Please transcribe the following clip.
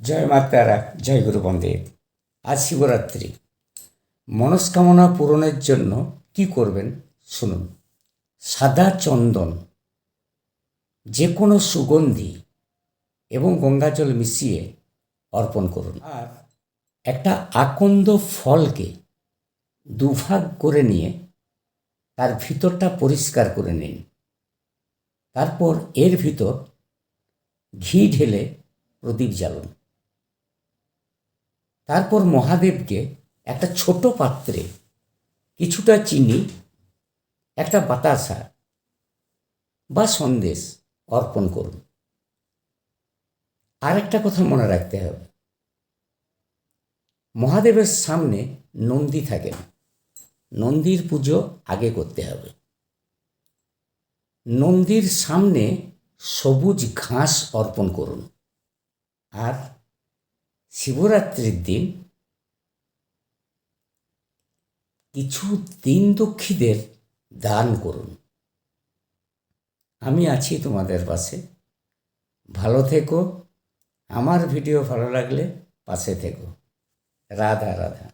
জয় মা তারা, জয় গুরু বন্দেব। আজ শিবরাত্রি। মনস্কামনা পূরণের জন্য কি করবেন? শুনুন। সাদা চন্দন, যে কোনো সুগন্ধি এবং গঙ্গাজল মিশিয়ে অর্পণ করুন। আর একটা আকন্দ ফলকে দুভাগ করে নিয়ে তার ভিতরটা পরিষ্কার করে নিন। তারপর এর ভিতর ঘি ঢেলে প্রদীপ জ্বালুন। তারপর মহাদেবকে একটা ছোট পাত্রে কিছুটা চিনি, একটা বাতাসা বা সন্দেশ অর্পণ করুন। আর একটা কথা মনে রাখতে হবে। মহাদেবের সামনে নন্দী থাকেন নন্দীর পুজো আগে করতে হবে। নন্দীর সামনে সবুজ ঘাস অর্পণ করুন। আর শিবরাত্রির দিন কিছু দিন দুঃখীদের দান করুন। আমি আছি তোমাদের পাশে। ভালো থেকো। আমার ভিডিও ভালো লাগলে পাশে থেকো। রাধা রাধা।